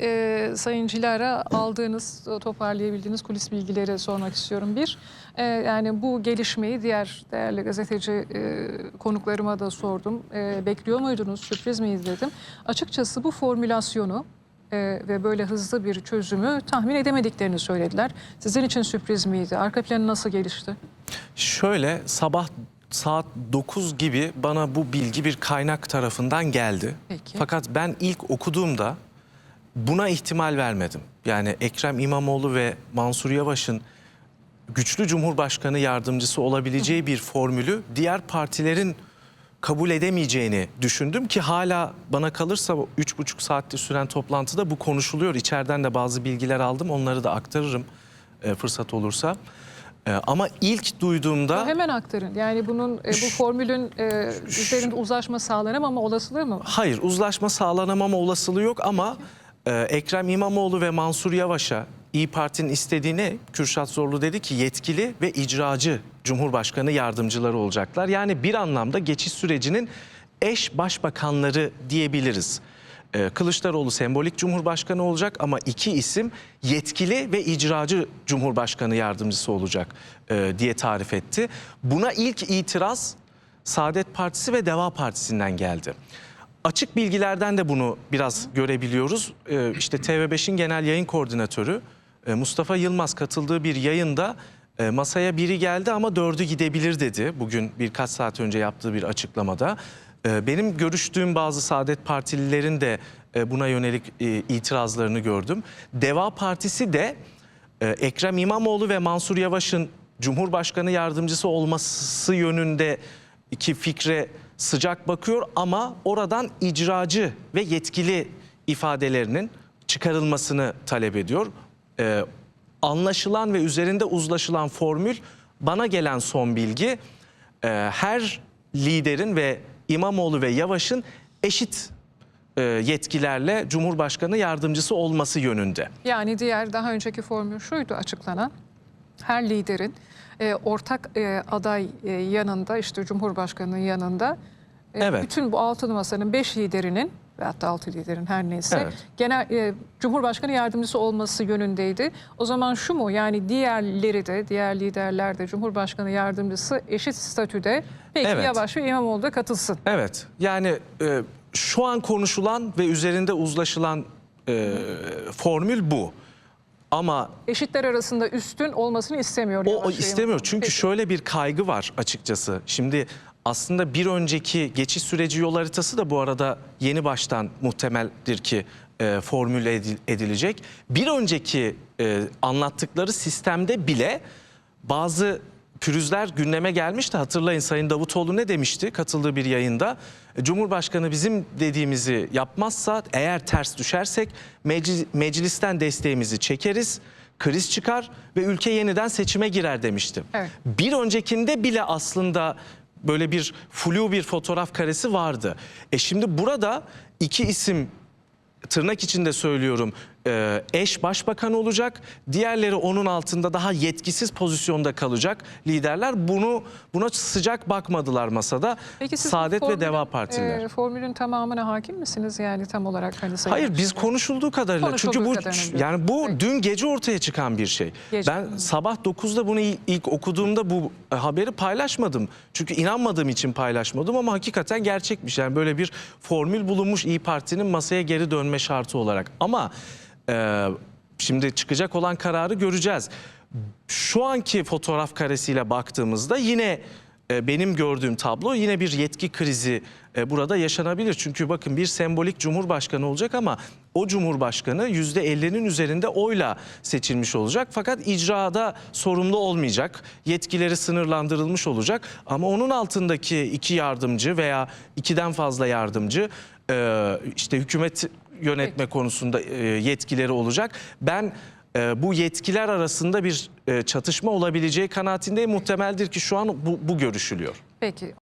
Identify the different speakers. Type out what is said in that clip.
Speaker 1: e, Sayın Cilara aldığınız, toparlayabildiğiniz kulis bilgileri sormak istiyorum. Bir, e, yani bu gelişmeyi diğer değerli gazeteci e, konuklarıma da sordum. E, bekliyor muydunuz, sürpriz miydi dedim. Açıkçası bu formülasyonu e, ve böyle hızlı bir çözümü tahmin edemediklerini söylediler. Sizin için sürpriz miydi? Arka planı nasıl gelişti?
Speaker 2: Şöyle sabah saat 9 gibi bana bu bilgi bir kaynak tarafından geldi.
Speaker 1: Peki.
Speaker 2: Fakat ben ilk okuduğumda buna ihtimal vermedim. Yani Ekrem İmamoğlu ve Mansur Yavaş'ın güçlü Cumhurbaşkanı yardımcısı olabileceği bir formülü diğer partilerin kabul edemeyeceğini düşündüm ki hala bana kalırsa o üç buçuk saatte süren toplantıda bu konuşuluyor. İçeriden de bazı bilgiler aldım onları da aktarırım e, fırsat olursa. E, ama ilk duyduğumda...
Speaker 1: Hemen aktarın. Yani bunun e, bu formülün e, üzerinde uzlaşma sağlanamama olasılığı mı?
Speaker 2: Hayır uzlaşma sağlanamama olasılığı yok ama e, Ekrem İmamoğlu ve Mansur Yavaş'a İyi Parti'nin istediğini Kürşat Zorlu dedi ki yetkili ve icracı Cumhurbaşkanı yardımcıları olacaklar. Yani bir anlamda geçiş sürecinin eş başbakanları diyebiliriz. E, Kılıçdaroğlu sembolik cumhurbaşkanı olacak ama iki isim yetkili ve icracı cumhurbaşkanı yardımcısı olacak e, diye tarif etti. Buna ilk itiraz Saadet Partisi ve Deva Partisi'nden geldi. Açık bilgilerden de bunu biraz görebiliyoruz. Ee, işte TV5'in genel yayın koordinatörü e, Mustafa Yılmaz katıldığı bir yayında e, masaya biri geldi ama dördü gidebilir dedi. Bugün birkaç saat önce yaptığı bir açıklamada. E, Benim görüştüğüm bazı Saadet Partililerin de buna yönelik itirazlarını gördüm. Deva Partisi de Ekrem İmamoğlu ve Mansur Yavaş'ın Cumhurbaşkanı yardımcısı olması yönünde iki fikre sıcak bakıyor ama oradan icracı ve yetkili ifadelerinin çıkarılmasını talep ediyor. Ee, anlaşılan ve üzerinde uzlaşılan formül bana gelen son bilgi e, her liderin ve İmamoğlu ve Yavaş'ın eşit e, yetkilerle Cumhurbaşkanı yardımcısı olması yönünde.
Speaker 1: Yani diğer daha önceki formül şuydu açıklanan. Her liderin e, ortak e, aday e, yanında işte Cumhurbaşkanı'nın yanında
Speaker 2: Evet.
Speaker 1: bütün bu altılı masanın beş liderinin ve hatta altı liderin her neyse
Speaker 2: Evet.
Speaker 1: genel e, Cumhurbaşkanı yardımcısı olması yönündeydi. O zaman şu mu yani diğerleri de diğer liderler de Cumhurbaşkanı yardımcısı eşit statüde peki
Speaker 2: Evet.
Speaker 1: Yavaş ve İmamoğlu da katılsın.
Speaker 2: Evet yani e, şu an konuşulan ve üzerinde uzlaşılan e, formül bu. Ama
Speaker 1: Eşitler arasında üstün olmasını istemiyor.
Speaker 2: o, o istemiyor çünkü
Speaker 1: Peki.
Speaker 2: şöyle bir kaygı var açıkçası. Şimdi aslında bir önceki geçiş süreci yol haritası da bu arada yeni baştan muhtemeldir ki e, formüle edil- edilecek. Bir önceki e, anlattıkları sistemde bile bazı pürüzler gündeme gelmişti. Hatırlayın Sayın Davutoğlu ne demişti katıldığı bir yayında? Cumhurbaşkanı bizim dediğimizi yapmazsa eğer ters düşersek meclis- meclisten desteğimizi çekeriz. Kriz çıkar ve ülke yeniden seçime girer demişti.
Speaker 1: Evet.
Speaker 2: Bir öncekinde bile aslında böyle bir flu bir fotoğraf karesi vardı. E şimdi burada iki isim tırnak içinde söylüyorum e, eş başbakan olacak. Diğerleri onun altında daha yetkisiz pozisyonda kalacak liderler. Bunu buna sıcak bakmadılar masada.
Speaker 1: Peki siz
Speaker 2: Saadet ve
Speaker 1: formülün,
Speaker 2: Deva Partiler.
Speaker 1: e, formülün tamamına hakim misiniz yani tam olarak hani Sayın
Speaker 2: Hayır biz konuşulduğu kadarıyla
Speaker 1: Konuşulduğu
Speaker 2: çünkü bu
Speaker 1: kadarıyla
Speaker 2: yani bu
Speaker 1: Peki.
Speaker 2: dün gece ortaya çıkan bir şey.
Speaker 1: Gece.
Speaker 2: Ben sabah 9'da bunu ilk, ilk okuduğumda bu e, haberi paylaşmadım. Çünkü inanmadığım için paylaşmadım ama hakikaten gerçekmiş. Yani böyle bir formül bulunmuş İyi Parti'nin masaya geri dönme şartı olarak. Ama e, şimdi çıkacak olan kararı göreceğiz. Şu anki fotoğraf karesiyle baktığımızda yine e, benim gördüğüm tablo yine bir yetki krizi e, burada yaşanabilir. Çünkü bakın bir sembolik cumhurbaşkanı olacak ama o cumhurbaşkanı %50'nin üzerinde oyla seçilmiş olacak. Fakat icrada sorumlu olmayacak. Yetkileri sınırlandırılmış olacak. Ama onun altındaki iki yardımcı veya ikiden fazla yardımcı e, işte hükümet yönetme konusunda e, yetkileri olacak. Ben e, bu yetkiler arasında bir e, çatışma olabileceği kanaatindeyim. Muhtemeldir ki şu an bu, bu görüşülüyor.
Speaker 1: Peki